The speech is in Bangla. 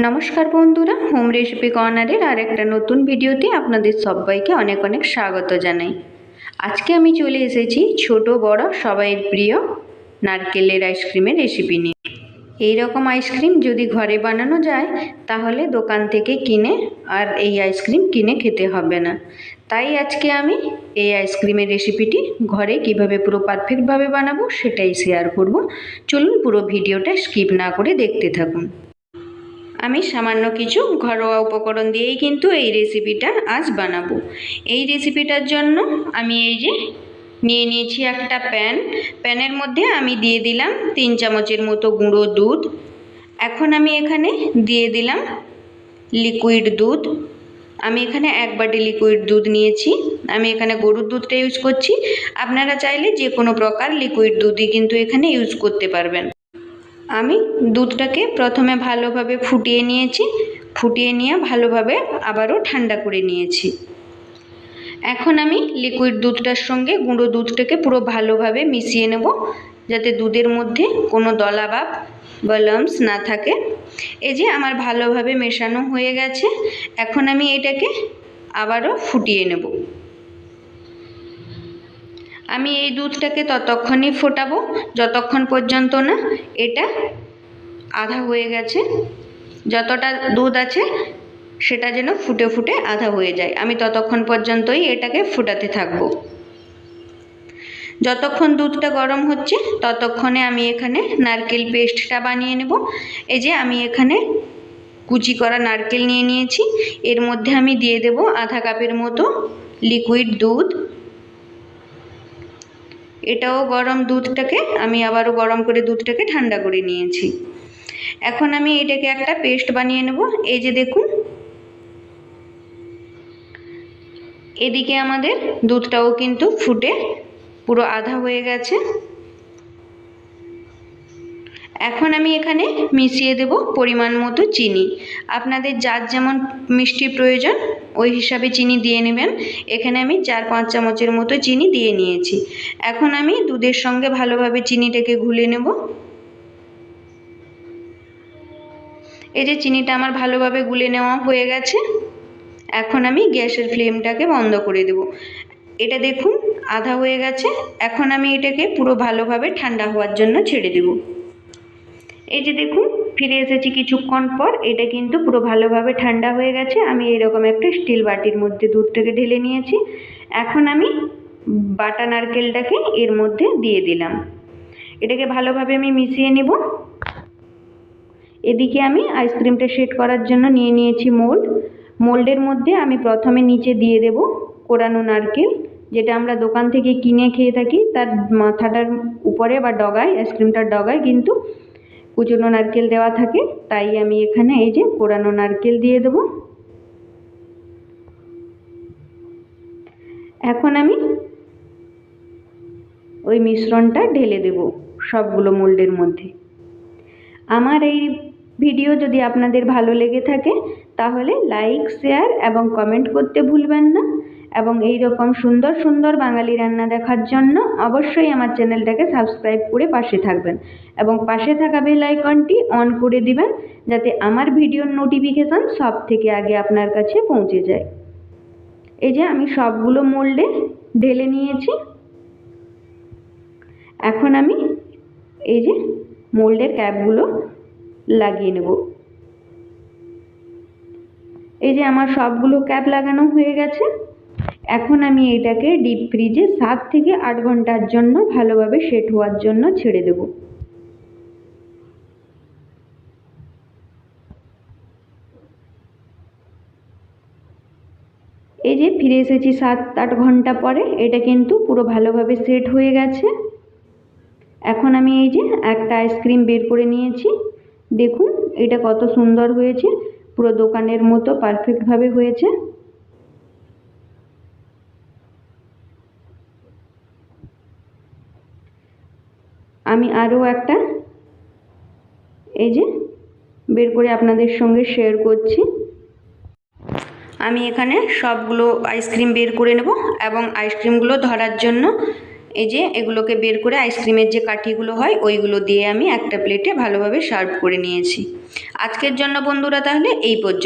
নমস্কার বন্ধুরা, হোম রেসিপি কর্নারের আর একটা নতুন ভিডিওতে আপনাদের সবাইকে অনেক অনেক স্বাগত জানাই। আজকে আমি চলে এসেছি ছোট বড় সবাইয়ের প্রিয় নারকেলের আইসক্রিমের রেসিপি নিয়ে। এই রকম আইসক্রিম যদি ঘরে বানানো যায়, তাহলে দোকান থেকে কিনে আর এই আইসক্রিম কিনে খেতে হবে না। তাই আজকে আমি এই আইসক্রিমের রেসিপিটি ঘরে কীভাবে পুরো পারফেক্টভাবে বানাবো সেটাই শেয়ার করব। চলুন পুরো ভিডিওটা স্কিপ না করে দেখতে থাকুন। আমি সামান্য কিছু ঘরোয়া উপকরণ দিয়েই কিন্তু এই রেসিপিটা আজ বানাবো। এই রেসিপিটার জন্য আমি এই যে নিয়ে নিয়েছি একটা প্যান প্যানের মধ্যে আমি দিয়ে দিলাম তিন চামচের মতো গুঁড়ো দুধ। এখন আমি এখানে দিয়ে দিলাম লিকুইড দুধ। আমি এখানে এক বাটি লিকুইড দুধ নিয়েছি। আমি এখানে গরুর দুধটা ইউজ করছি। আপনারা চাইলে যে কোনো প্রকার লিকুইড দুধই কিন্তু এখানে ইউজ করতে পারবেন। আমি দুধটাকে প্রথমে ভালোভাবে ফুটিয়ে নিয়েছি, ফুটিয়ে নিয়ে ভালোভাবে আবারও ঠান্ডা করে নিয়েছি। এখন আমি লিকুইড দুধটার সঙ্গে গুঁড়ো দুধটাকে পুরো ভালোভাবে মিশিয়ে নেব, যাতে দুধের মধ্যে কোনো দলাভাব বা লাম্পস না থাকে। এই যে আমার ভালোভাবে মেশানো হয়ে গেছে, এখন আমি এটাকে আবারও ফুটিয়ে নেব। আমি এই দুধটাকে ততক্ষণই ফোটাবো, যতক্ষণ পর্যন্ত না এটা আধা হয়ে গেছে, যতটা দুধ আছে সেটা যেন ফুটে ফুটে আধা হয়ে যায়। আমি ততক্ষণ পর্যন্তই এটাকে ফুটাতে থাকব। যতক্ষণ দুধটা গরম হচ্ছে, ততক্ষণে আমি এখানে নারকেল পেস্টটা বানিয়ে নেব। এই যে আমি এখানে কুচি করা নারকেল নিয়ে নিয়েছি। এর মধ্যে আমি দিয়ে দেব আধা কাপের মতো লিকুইড দুধ। এটাও গরম দুধটাকে, আমি আবারও গরম করে দুধটাকে ঠান্ডা করে নিয়েছি। এখন আমি এটাকে একটা পেস্ট বানিয়ে নেব। এই যে দেখুন, এদিকে আমাদের দুধটাও কিন্তু ফুটে পুরো আধা হয়ে গেছে। এখন আমি এখানে মিশিয়ে দেব পরিমাণ মতো চিনি। আপনাদের যার যেমন মিষ্টি প্রয়োজন, ওই হিসাবে চিনি দিয়ে নেবেন। এখানে আমি চার, পাঁচ চামচের মতো চিনি দিয়ে নিয়েছি। এখন আমি দুধের সঙ্গে ভালোভাবে চিনিটাকে ঘুলে নেব। এই যে চিনিটা আমার ভালোভাবে গুলে নেওয়া হয়ে গেছে। এখন আমি গ্যাসের ফ্লেমটাকে বন্ধ করে দেব। এটা দেখুন, আধা হয়ে গেছে। এখন আমি এটাকে পুরো ভালোভাবে ঠান্ডা হওয়ার জন্য ছেড়ে দেব। এই যে দেখুন, ফিরে এসেছি কিছুক্ষণ পর। এটা কিন্তু পুরো ভালোভাবে ঠান্ডা হয়ে গেছে। আমি এরকম একটা স্টিল বাটির মধ্যে দুধটাকে ঢেলে নিয়েছি। এখন আমি বাটা নারকেলটাকে এর মধ্যে দিয়ে দিলাম। এটাকে ভালোভাবে আমি মিশিয়ে নেব। এদিকে আমি আইসক্রিমটা সেট করার জন্য নিয়ে নিয়েছি মোল্ড। মোল্ডের মধ্যে আমি প্রথমে নিচে দিয়ে দেব কোরানো নারকেল, যেটা আমরা দোকান থেকে কিনে খেয়ে থাকি। তার মাথাটার উপরে বা ডগায়, আইসক্রিমটার ডগায় কিন্তু কুচনো নারকেল দেওয়া থাকে, তাই আমি এখানে এই যে কোরানো নারকেল দিয়ে দেব। এখন আমি ওই মিশ্রণটা ঢেলে দেব সবগুলো মোল্ডের মধ্যে। আমার এই ভিডিও যদি আপনাদের ভালো লেগে থাকে, তাহলে লাইক, শেয়ার এবং কমেন্ট করতে ভুলবেন না। এবং এই রকম সুন্দর সুন্দর বাঙালি রান্না দেখার জন্য অবশ্যই আমার চ্যানেলটাকে সাবস্ক্রাইব করে পাশে থাকবেন এবং পাশে থাকা বেল আইকনটি অন করে দিবেন যাতে আমার ভিডিওর নোটিফিকেশান সব থেকে আগে আপনার কাছে পৌঁছে যায়। এই যে আমি সবগুলো মোল্ডে ঢেলে নিয়েছি। এখন আমি এই যে মোল্ডের ক্যাপগুলো লাগিয়ে নেব। এই যে আমার সবগুলো ক্যাপ লাগানো হয়ে গেছে। এখন আমি এটাকে ডিপ ফ্রিজে সাত থেকে আট ঘণ্টার জন্য ভালোভাবে সেট হওয়ার জন্য ছেড়ে দেব। এই যে ফিরে এসেছি সাত, আট ঘণ্টা পরে, এটা কিন্তু পুরো ভালোভাবে সেট হয়ে গেছে। এখন আমি এই যে একটা আইসক্রিম বের করে নিয়েছি। দেখুন, এটা কত সুন্দর হয়েছে। পুরো দোকানের মতো পারফেক্টভাবে হয়েছে। আমি আরও একটা, এই যে, বের করে আপনাদের সঙ্গে শেয়ার করছি। আমি এখানে সবগুলো আইসক্রিম বের করে নেব এবং আইসক্রিমগুলো ধরার জন্য এই যে এগুলোকে বের করে আইসক্রিমের যে কাঠিগুলো হয়, ওইগুলো দিয়ে আমি একটা প্লেটে ভালোভাবে সার্ভ করে নিয়েছি। আজকের জন্য বন্ধুরা তাহলে এই পর্যন্ত।